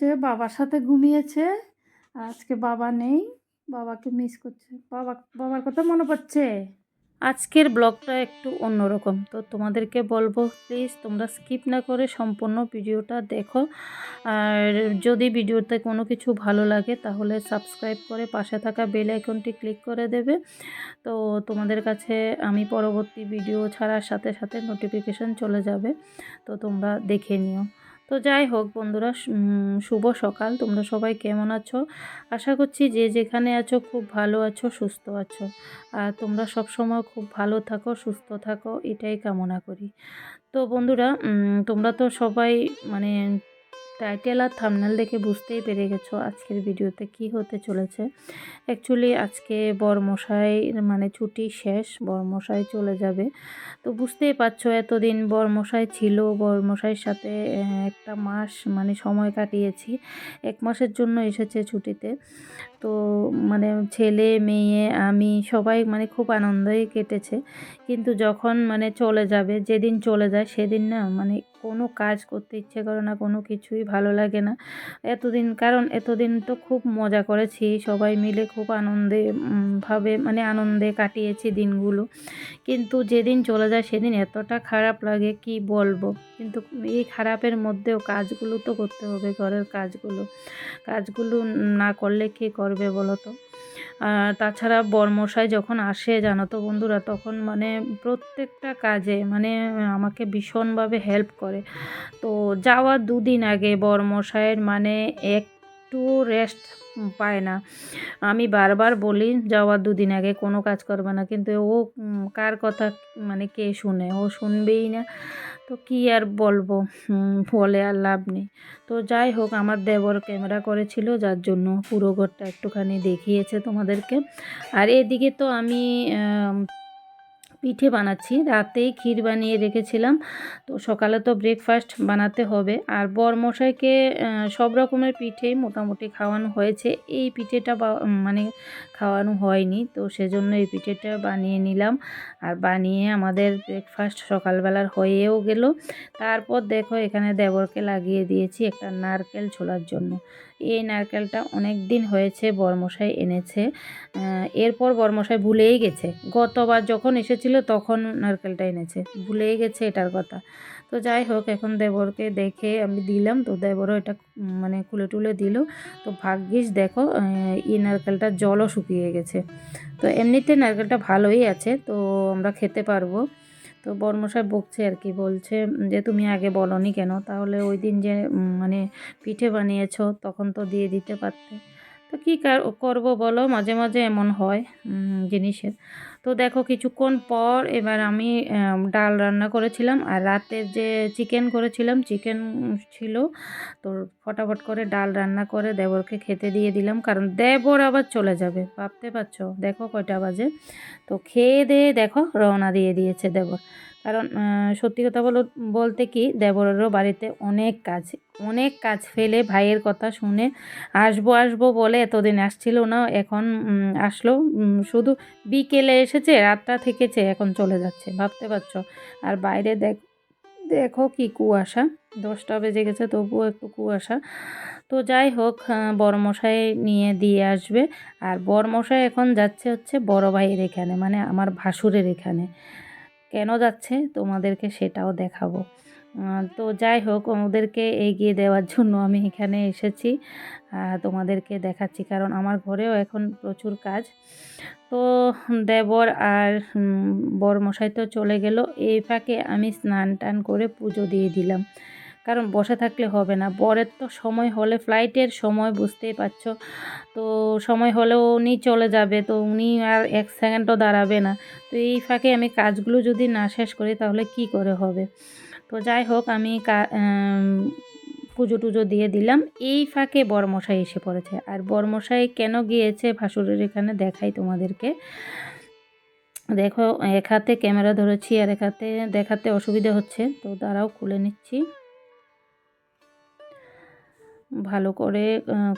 যে বাবার সাথে ঘুমিয়েছে, আজকে বাবা নেই, বাবাকে মিস করছে। বাবা, বাবার কথা মনে পড়ছে? আজকের ব্লগটা একটু অন্যরকম, তো তোমাদেরকে বলব প্লিজ তোমরা স্কিপ না করে সম্পূর্ণ ভিডিওটা দেখো। আর যদি ভিডিওতে কোনো কিছু ভালো লাগে, তাহলে সাবস্ক্রাইব করে পাশে থাকা বেল আইকনটি ক্লিক করে দেবে। তো তোমাদের কাছে আমি পরবর্তী ভিডিও ছাড়ার সাথে সাথে নোটিফিকেশন চলে যাবে, তো তোমরা দেখে নিও। তো যাই হোক বন্ধুরা শুভ সকাল। তোমরা সবাই কেমন আছো? আশা করছি যে যেখানে আছো খুব ভালো আছো, সুস্থ আছো। আর তোমরা সব সময় খুব ভালো থাকো, সুস্থ থাকো, এটাই কামনা করি। তো বন্ধুরা তোমরা তো সবাই মানে টাইটেল আর থামনেল দেখে বুঝতেই পেরে গেছো আজকের ভিডিওতে কি হতে চলেছে। অ্যাকচুয়ালি আজকে বরমশাই মানে ছুটি শেষ, বরমশাই চলে যাবে। তো বুঝতেই পারছ, এতদিন বরমশাই ছিল, বরমশাইয়ের সাথে একটা মাস মানে সময় কাটিয়েছি। এক মাসের জন্য এসেছে ছুটিতে। তো মানে ছেলে, মেয়ে, আমি সবাই মানে খুব আনন্দই কেটেছে। কিন্তু যখন মানে চলে যাবে, যেদিন চলে যায়, সেদিন না মানে কোনো কাজ করতে ইচ্ছে করে না, কোনো কিছুই ভালো লাগে না। এতদিন, কারণ এতদিন তো খুব মজা করেছি, সবাই মিলে খুব আনন্দে ভাবে মানে আনন্দে কাটিয়েছি দিনগুলো। কিন্তু যেদিন চলে যায় সেদিন এতটা খারাপ লাগে, কি বলব? কিন্তু এই খারাপের মধ্যেও কাজগুলো তো করতে হবে, ঘরের কাজগুলো। কাজগুলো না করলে কে করবে বলো তো? তাছাড়া বর্মশাই যখন আসে জানো তো বন্ধুরা, তখন মানে প্রত্যেকটা কাজে মানে আমাকে ভীষণভাবে হেল্প করে। তো যাওয়ার দুদিন আগে বর্মশাইয়ের মানে একটু রেস্ট পায় না। আমি বারবার বলি, যাওয়ার দুদিন আগে কোনো কাজ করবে না। কিন্তু ও কার কথা মানে কে শুনে? ও শুনবেই না। তো কি আর বলব? বলে আর লাভ নেই। তো যাই হোক, আমার দেবর ক্যামেরা করেছিল, যার জন্য পুরো ঘরটা একটুখানি দেখিয়েছে তোমাদেরকে। আর এদিকে তো আমি পিঠে বানাচ্ছি। রাতেই ক্ষীর বানিয়ে রেখেছিলাম। তো সকালে তো ব্রেকফাস্ট বানাতে হবে। আর বরমশাইকে সব রকমের পিঠেই মোটামুটি খাওয়ানো হয়েছে। এই পিঠেটা মানে খাওয়ানো হয়নি। তো সেজন্য এই পিঠেটা বানিয়ে নিলাম। আর বানিয়ে আমাদের ব্রেকফাস্ট সকালবেলার হয়েও গেল। তারপর দেখো এখানে দেবরকে লাগিয়ে দিয়েছি একটা নারকেল ছোলার জন্য। এই নারকেলটা অনেক দিন হয়েছে, বরমশাই এনেছে। এরপর বরমশাই ভুলেই গেছে। গতবার যখন এসেছিল তখন নারকেলটা এনেছে। ভুলেই গেছে এটার কথা। তো যাই হোক, এখন দেবরকে দেখে আমি দিলাম। তো দেবরও এটা মানে খুলে টুলে দিল। তো ভাগ্যিস দেখো এই নারকেলটা জলও শুকিয়ে গেছে। তো এমনিতে নারকেলটা ভালোই আছে। তো আমরা খেতে পারব। তো বর্মশাই বকছে আর কি, বলছে, যে তুমি আগে বলনি কেন? তাহলে ওই দিন যে মানে পিঠে বানিয়েছ, তখন তো দিয়ে দিতে পারতে। তো কী কার, করব বলো? মাঝে মাঝে এমন হয় জিনিসের। তো দেখো কিছুক্ষণ পর এবার আমি ডাল রান্না করেছিলাম আর রাতের যে চিকেন করেছিলাম, চিকেন ছিল, তো ফটাফট করে ডাল রান্না করে দেবরকে খেতে দিয়ে দিলাম। কারণ দেবর আবার চলে যাবে, ভাবতে পারছ? দেখো কয়টা বাজে। তো খেয়ে দিয়ে দেখো রওনা দিয়ে দিয়েছে দেবর। কারণ সত্যি কথা বলো, বলতে কি, দেবরেরও বাড়িতে অনেক কাজ অনেক কাজ ফেলে ভাইয়ের কথা শুনে আসব আসব বলে এতদিন আসছিল না, এখন আসলো শুধু বিকেলে এসেছে, রাতটা থেকেছে, এখন চলে যাচ্ছে, ভাবতে পারছ? আর বাইরে দেখ, দেখো কি কুয়াশা, দশটা বেজে গেছে, তবুও একটু কুয়াশা। তো যাই হোক বড়মশাই নিয়ে দিয়ে আসবে, আর বড়মশাই এখন যাচ্ছে হচ্ছে বড় ভাইয়ের এখানে মানে আমার ভাসুরের এখানে। কেন যাচ্ছে? তোমাদেরকে সেটাও দেখাবো। তো যাই হোক, ওদেরকে এগিয়ে দেওয়ার জন্য আমি এখানে এসেছি। তোমাদেরকে দেখাচ্ছি, কারণ আমার ঘরেও এখন প্রচুর কাজ। তো দেবর আর বরমশাই তো চলে গেল। এই ফাঁকে আমি স্নান টান করে পুজো দিয়ে দিলাম। কারণ বসে থাকলে হবে না। বরের তো সময় হলে ফ্লাইটের সময় বুঝতেই পারছ। তো সময় হলেও উনি চলে যাবে, তো উনি আর এক সেকেন্ডও দাঁড়াবে না। তো এই ফাঁকে আমি কাজগুলো যদি না শেষ করি, তাহলে কি করে হবে? তো যাই হোক, আমি পুজো টুজো দিয়ে দিলাম। এই ফাঁকে বরমশাই এসে পড়েছে। আর বরমশাই কেন গিয়েছে, ভাসুরের এখানে দেখাই তোমাদেরকে। দেখো, এক হাতে ক্যামেরা ধরেছি আর এক হাতে দেখাতে অসুবিধা হচ্ছে, তো তারাও খুলে নিচ্ছি। ভালো করে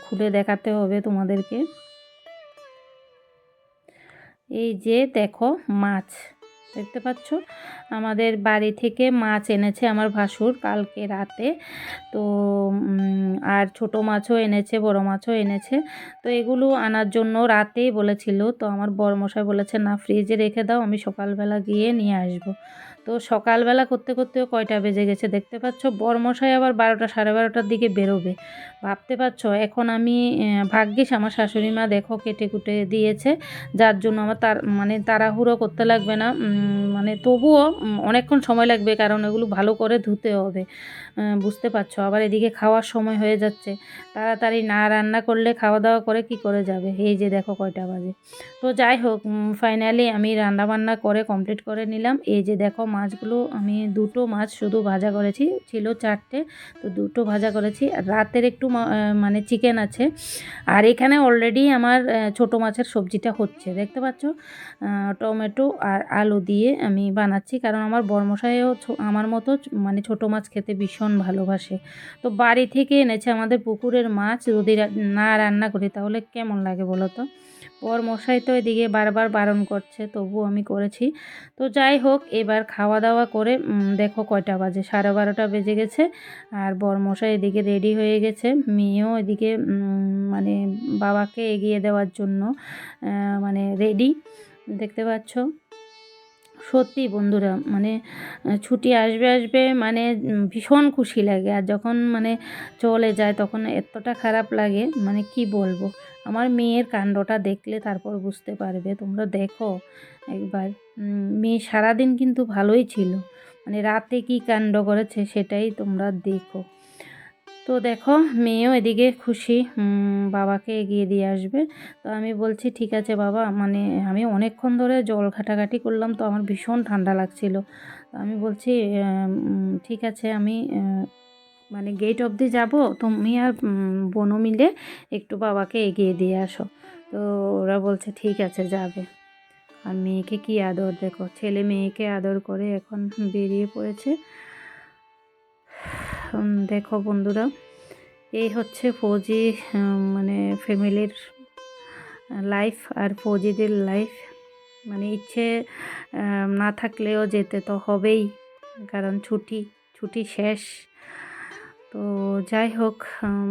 খুলে দেখাতে হবে তোমাদেরকে। এই যে দেখো মাছ দেখতে পাচ্ছ? আমাদের বাড়ি থেকে মাছ এনেছে আমার ভাসুর কালকে রাতে। তো আর ছোট মাছও এনেছে, বড় মাছও এনেছে। তো এগুলো আনার জন্য রাতেই বলেছিল। তো আমার বড়মশাই বলেছে, না, ফ্রিজে রেখে দাও, আমি সকালবেলা গিয়ে নিয়ে আসব। তো সকালবেলা করতে করতেও কয়টা বেজে গেছে দেখতে পাচ্ছ? বড়মশাই আবার বারোটা, সাড়ে বারোটার দিকে বেরোবে। ভাবতে পারছ? এখন আমি ভাগ্যিস আমার শাশুড়ি মা দেখো কেটে কুটে দিয়েছে। যার জন্য আমার তার মানে তাড়াহুড়ো করতে লাগবে না। মানে তবুও অনেকক্ষণ সময় লাগবে কারণ এগুলো ভালো করে ধুতে হবে। বুঝতে পারছ। আবার এদিকে খাওয়ার সময় হয়ে যাচ্ছে। তাড়াতাড়ি না রান্না করলে খাওয়া দাওয়া করে কি করে যাবে? এই যে দেখো কয়টা বাজে। তো যাই হোক ফাইনালি আমি রান্না বান্না করে কমপ্লিট করে নিলাম। এই যে দেখো মাছগুলো, আমি দুটো মাছ শুধু ভাজা করেছি। ছিল চারটে, তো দুটো ভাজা করেছি। আর রাতের একটু মানে চিকেন আছে। আর এখানে অলরেডি আমার ছোটো মাছের সবজিটা হচ্ছে। দেখতে পাচ্ছ? টমেটো আর আলু দিয়ে আমি বানাচ্ছি। কারণ আমার বর্মশাইও আমার মতো মানে ছোটো মাছ খেতে ভীষণ ভালোবাসে। তো বাড়ি থেকে এনেছে আমাদের পুকুরের মাছ, যদি না রান্না করি তাহলে কেমন লাগে বলো তো? বর মশাই তো এদিকে বারবার বারণ করছে তবু আমি করেছি। তো যাই হোক, এবার খাওয়া দাওয়া করে দেখো কয়টা বাজে, সাড়ে বারোটা বেজে গেছে আর বর মশাই এদিকে রেডি হয়ে গেছে। মেয়েও এদিকে মানে বাবাকে এগিয়ে দেওয়ার জন্য মানে রেডি, দেখতে পাচ্ছ? সত্যি বন্ধুরা মানে ছুটি আসবে আসবে মানে ভীষণ খুশি লাগে। আর যখন মানে চলে যায় তখন এতটা খারাপ লাগে মানে কি বলব? আমার মেয়ের কাণ্ডটা দেখলে তারপর বুঝতে পারবে। তোমরা দেখো একবার। মেয়ে সারাদিন কিন্তু ভালোই ছিল। মানে রাতে কি কাণ্ড করেছে সেটাই তোমরা দেখো। তো দেখো মেয়েও এদিকে খুশি বাবাকে এগিয়ে দিয়ে আসবে। তো আমি বলছি, ঠিক আছে বাবা মানে আমি অনেকক্ষণ ধরে জল ঘাটাঘাটি করলাম, তো আমার ভীষণ ঠান্ডা লাগছিল। আমি বলছি ঠিক আছে, আমি মানে গেট অবধি যাব, তুমি আর বোনও মিলে একটু বাবাকে এগিয়ে দিয়ে আসো। তো ওরা বলছে, ঠিক আছে, যাবে। আর মেয়েকে কি আদর, দেখো, ছেলে মেয়েকে আদর করে এখন বেরিয়ে পড়েছে। দেখো বন্ধুরা, এই হচ্ছে ফৌজি মানে ফ্যামিলির লাইফ আর ফৌজিদের লাইফ। মানে ইচ্ছে না থাকলেও যেতে তো হবেই, কারণ ছুটি ছুটি শেষ। তো যাই হোক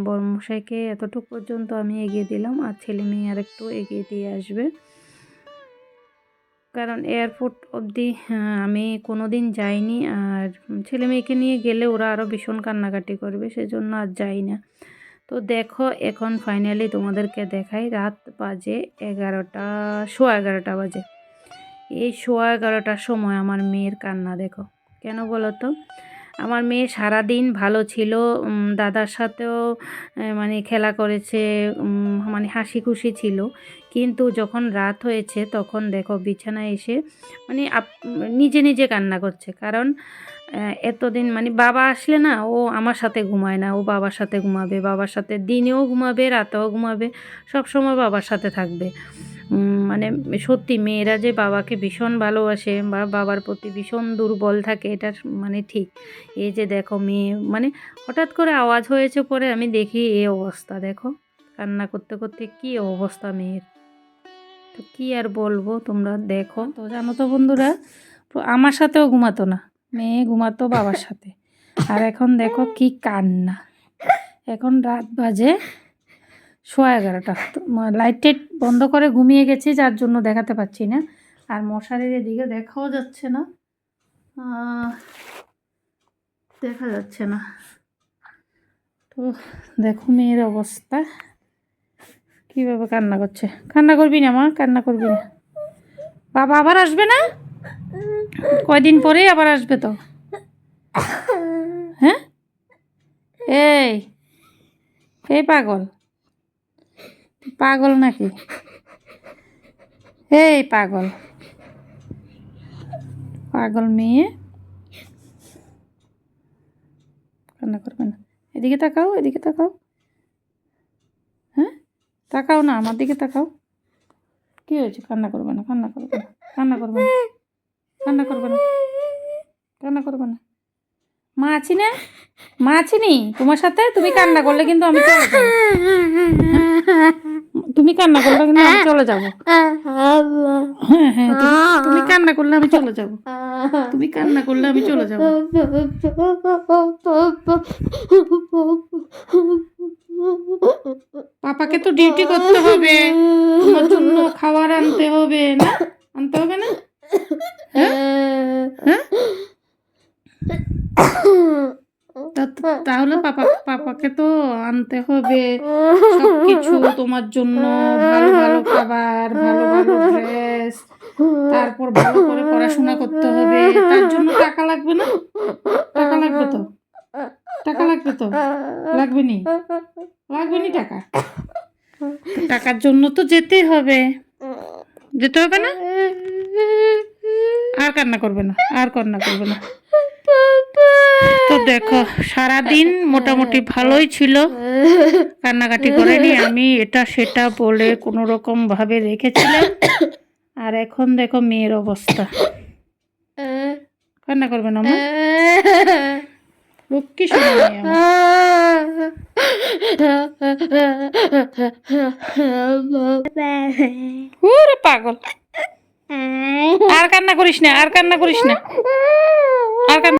বড়মশাইকে এতটুকু পর্যন্ত আমি এগিয়ে দিলাম, আর ছেলে মেয়ে আর একটু এগিয়ে দিয়ে আসবে। কারণ এয়ারপোর্ট অবধি আমি কোনো দিন যাইনি। আর ছেলে মেয়েকে নিয়ে গেলে ওরা আরও ভীষণ কান্নাকাটি করবে, সেজন্য আর যাই না। তো দেখো, এখন ফাইনালি তোমাদেরকে দেখাই, রাত বাজে এগারোটা, সোয়া এগারোটা বাজে। এই সোয়া এগারোটার সময় আমার মেয়ের কান্না দেখো। কেন বলো তো? আমার মেয়ে সারাদিন ভালো ছিল দাদার সাথেও মানে খেলা করেছে মানে হাসি খুশি ছিল। কিন্তু যখন রাত হয়েছে, তখন দেখো বিছানায় এসে মানে নিজে নিজে কান্না করছে। কারণ এতদিন মানে বাবা আসলে না, ও আমার সাথে ঘুমায় না। ও বাবার সাথে ঘুমাবে, বাবার সাথে দিনেও ঘুমাবে, রাতেও ঘুমাবে সব সময় বাবার সাথে থাকবে। মানে সত্যি মেয়েরা যে বাবাকে ভীষণ ভালোবাসে বা বাবার প্রতি ভীষণ দুর্বল থাকে, এটা মানে ঠিক। এই যে দেখো মেয়ে মানে হঠাৎ করে আওয়াজ হয়েছে পরে আমি দেখি এই অবস্থা, দেখো। কান্না করতে করতে কি অবস্থা মেয়ের? তো কি আর বলব তোমরা দেখো। তো জানো তো বন্ধুরা আমার সাথেও ঘুমাতো না, মেয়ে ঘুমাতো বাবার সাথে। আর এখন দেখো কি কান্না। এখন রাত বাজে সোয়া এগারোটা। লাইট টাইট বন্ধ করে ঘুমিয়ে গেছি, যার জন্য দেখাতে পাচ্ছি না। আর মশারির এদিকে দেখাও যাচ্ছে না। দেখা যাচ্ছে না। তো দেখো মেয়ের অবস্থা। কীভাবে কান্না করছে? কান্না করবি না মা, কান্না করবি না। বাবা আবার আসবে না? কয়দিন পরেই আবার আসবে তো? হ্যাঁ? এই এই পাগল। পাগল নাকি? এই পাগল। পাগল মেয়ে। কান্না করবে না। এদিকে তাকাও এদিকে তাকাও। তাকাও না, আমার দিকে তাকাও। কি হয়েছে? কান্না করবে না, কান্না করবে না, কান্না করবে না, কান্না করবে না, কান্না করবে না। মা আছি না? মা আছি নি? তোমার সাথে? তুমি কান্না করলে কিন্তু আমি চলে যাব। তুমি কান্না করলে কিন্তু আমি চলে যাব। হ্যাঁ হ্যাঁ তুমি- তুমি কান্না করলে আমি চলে যাব। তুমি কান্না করলে আমি চলে যাব। পাপাকে তো ডিউটি করতে হবে। তোমার জন্য খাবার আনতে হবে, না? আনতে হবে না? হ্যাঁ? তাহলে পাপা, পাপাকে তো আনতে হবে। সবকিছু তোমার জন্য। ভালো ভালো খাবার, ভালো ভালো ড্রেস তারপর ভালো করে পড়াশোনা করতে হবে। তার জন্য টাকা লাগবে না? টাকা লাগবে তো? লাগবে তো? লাগবে নি? লাগবে নি টাকা? টাকার জন্য তো যেতেই হবে। যেতে হবে না? আর কান্না করবে না, আর কান্না করবে না। তো দেখো, সারাদিন মোটামুটি ভালোই ছিল। কান্নাকাটি করেনি আমি, এটা সেটা বলে কোনো রকম ভাবে রেখেছিলাম। আর এখন দেখো মেয়ের অবস্থা। কান্না করবে না লক্ষ্মী আমার। ওরে পাগল আর কান্না করিস না আর কান্না করিস না আর কান্না